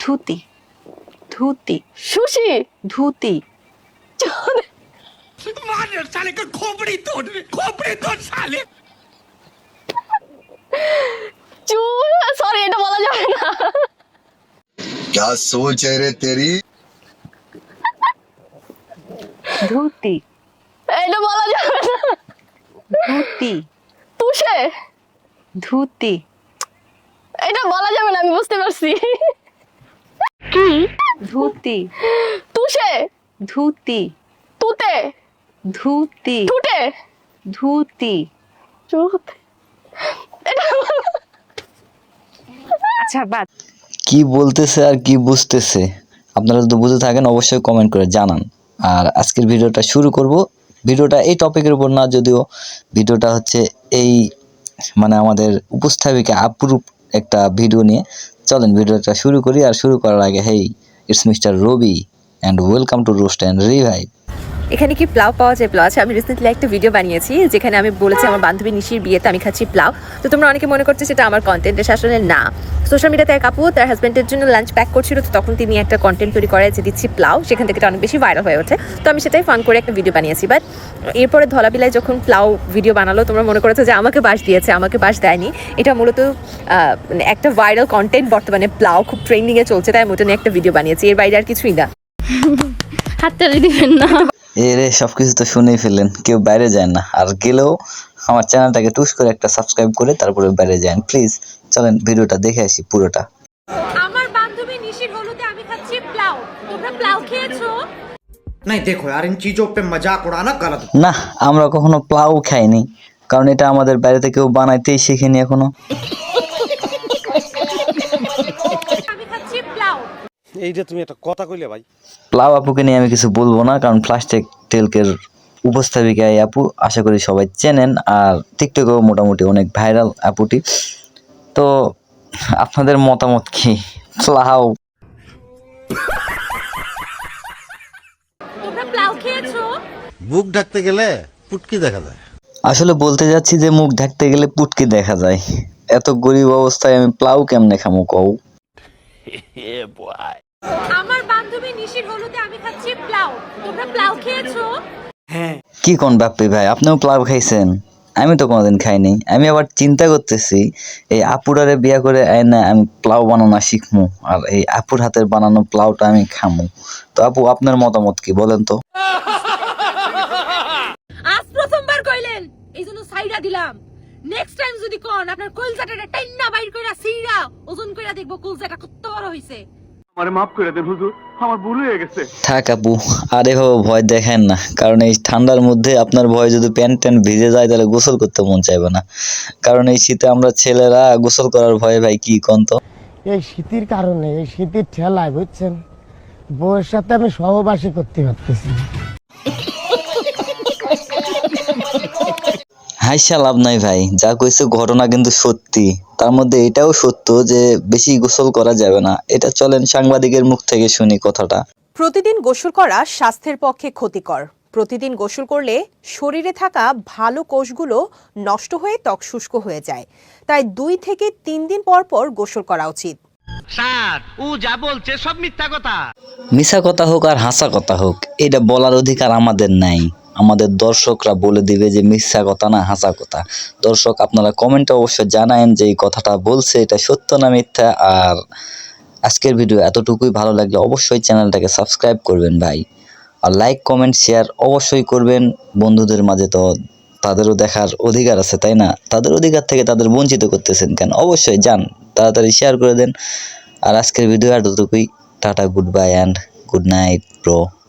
Dhoti dhoti sushi dhoti मार साले का खोपड़ी तोड़ खोपड़ी तोड़ साले চুল সরি এটা বলা যাবে না क्या सोच है रे तेरी ধুতি এটা বলা যাবে না ধুতি তুষে ধুতি এটা বলা যাবে না আমি বুঝতে পারছি ধুতি। তুষে? ধুতি। তুতে? ধুতি। টুটে ধুতি। আচ্ছা বাদ। কি বলতেছে আর কি বুঝতেছে? আপনারা যদি বুঝে থাকেন অবশ্যই কমেন্ট করে জানান। আর আজকের ভিডিওটা শুরু করব। ভিডিওটা এই টপিকের উপর না যদিও ভিডিওটা হচ্ছে এই মানে আমাদের উপস্থাপিকা আপরূপ একটা ভিডিও নিয়ে। চলেন ভিডিওটা শুরু করি আর শুরু করার আগে hey it's mister Ravi and welcome to roast and revive এখানে কি প্লাউ পাওয়া যায়? প্লাউ আছে। আমি রিসেন্টলি একটা ভিডিও বানিয়েছি, যেখানে আমি বলেছি আমার বান্ধবী নিশির বিয়েতে আমি খাচ্ছি প্লাউ তো তোমরা অনেকে মনে করছ সেটা আমার কন্টেন্টের আসলে না। সোশ্যাল মিডিয়াতে এক আপু তার হাজব্যান্ডের জন্য লাঞ্চ প্যাক করছিল, তো তখন তিনি একটা কন্টেন্ট তৈরি করে যে দিচ্ছি প্লাউ সেখান থেকে অনেক বেশি ভাইরাল হয়ে ওঠে। তো আমি সেটাই ফান করে একটা ভিডিও বানিয়েছি। বাট এরপরে ধলাবিলায় যখন প্লাউ ভিডিও বানালো, তোমরা মনে করেছ যে আমাকে বাস দিয়েছে, আমাকে বাস দেয়নি। এটা মূলত মানে একটা ভাইরাল কন্টেন্ট বর্তমানে প্লাউ খুব ট্রেন্ডিংয়ে চলছে, তাই আমি ওটা নিয়ে একটা ভিডিও বানিয়েছি। এর বাইরে আর কিছুই না। দিবেন না। এরে তো শুনেই কেউ বাইরে যায় না। আর গেলেও আমার চ্যানেলটাকে টুস করে একটা সাবস্ক্রাইব করে তারপরে বাইরে যান। প্লিজ চলেন ভিডিওটা দেখে আসি পুরোটা। আমার বান্ধবী নিশির হলুদে আমি খাচ্ছি প্লাউ। তোমরা প্লাউ খেয়েছো? নাই দেখো আর ইন চিজো পে মজাক উড়ানা গলত না আমরা কখনো প্লাউ খাইনি। কারণ এটা আমাদের বাইরে কেউ বানাইতেই শিখিনি এখনও। এইটা তুমি একটা কথা কইলে ভাই। প্লাউ আপুকে নিয়ে আমি কিছু বলব না কারণ প্লাস্টিক টেলকের উপস্থাপিকা এই আপু আশা করি সবাই চেনেন আর টিকটকেও মোটামুটি অনেক ভাইরাল আপুটি। তো আপনাদের মতামত কি? প্লাউ তোমরা বুক ঢাকতে গেলে পুটকি দেখা যায়। আসলে বলতে যাচ্ছি যে মুখ ঢাকতে গেলে পুটকি দেখা যায়। এত গরিব অবস্থায় আমি প্লাউ কেমনে খামো কও? আমার বান্ধবী নিশির হলুদে আমি খাচ্ছি প্লাউ। তোমরা প্লাউ খেয়েছো? কি কোন বাপ্পি ভাই? আপনিও প্লাউ খাইছেন? আমি তো কোনোদিন খাইনি। আমি আবার চিন্তা করতেছি এই আপুরারে বিয়া করে না আমি প্লাউ বানানো শিখমু আর এই আপুর হাতের বানানো প্লাউটা আমি খামু। তো আপু আপনার মতামত কি? বলেন তো। আজ প্রথমবার কইলেন এই জন্য সাইডা দিলাম। নেক্সট টাইম যদি কোন আপনার কলজাটা টাইন্না বাইর কইরা সিরা ওজন কইরা দেখব কলজাটা কত বড় হইছে। থাক আপু আর এভাবে ভয় দেখেন না কারণ এই ঠান্ডার মধ্যে আপনার ভয় যদি প্যান্ট ট্যান্ট ভিজে যায় তাহলে গোসল করতে মন চাইবে না। কারণ এই শীতে আমরা ছেলেরা গোসল করার ভয়ে ভাই কি কন তো? এই শীতের কারণে এই শীতের ঠেলায় বুঝছেন? বউয়ের সাথে আমি সহবাসী করতে পারতেছি না। হাইসা লাভ নাই ভাই। যা কইছে ঘটনা কিন্তু সত্যি। তার মধ্যে এটাও সত্য যে বেশি গোসল করা যাবে না। এটা চলেন সাংবাদিকের মুখ থেকে শুনি কথাটা। প্রতিদিন গোসল করা স্বাস্থ্যের পক্ষে ক্ষতিকর। প্রতিদিন গোসল করলে শরীরে থাকা ভালো কোষগুলো নষ্ট হয়ে ত্বক শুষ্ক হয়ে যায়। তাই দুই থেকে তিন দিন পর পর গোসল করা উচিত। স্যার ও যা বলছে সব মিথ্যা কথা। মিশা কথা হোক আর হাসা কথা হোক এটা বলার অধিকার আমাদের নাই। আমাদের দর্শকরা বলে দিবে যে মিথ্যা কথা না, হাসা কথা। দর্শক, আপনারা কমেন্টে অবশ্যই জানায়েন যে এই কথাটা বলছে, এটা সত্য না মিথ্যা? আর আজকের ভিডিও এতটুকুই। ভালো লাগলে অবশ্যই চ্যানেলটাকে সাবস্ক্রাইব করবেন ভাই। আর লাইক কমেন্ট শেয়ার অবশ্যই করবেন। বন্ধুদের মাঝে তো তাদেরও দেখার অধিকার আছে, তাই না? তাদের অধিকার থেকে তাদের বঞ্চিত করতেছেন কেন? অবশ্যই যান তাড়াতাড়ি শেয়ার করে দেন। আর আজকের ভিডিও এতটুকুই। Tata good bye and good night bro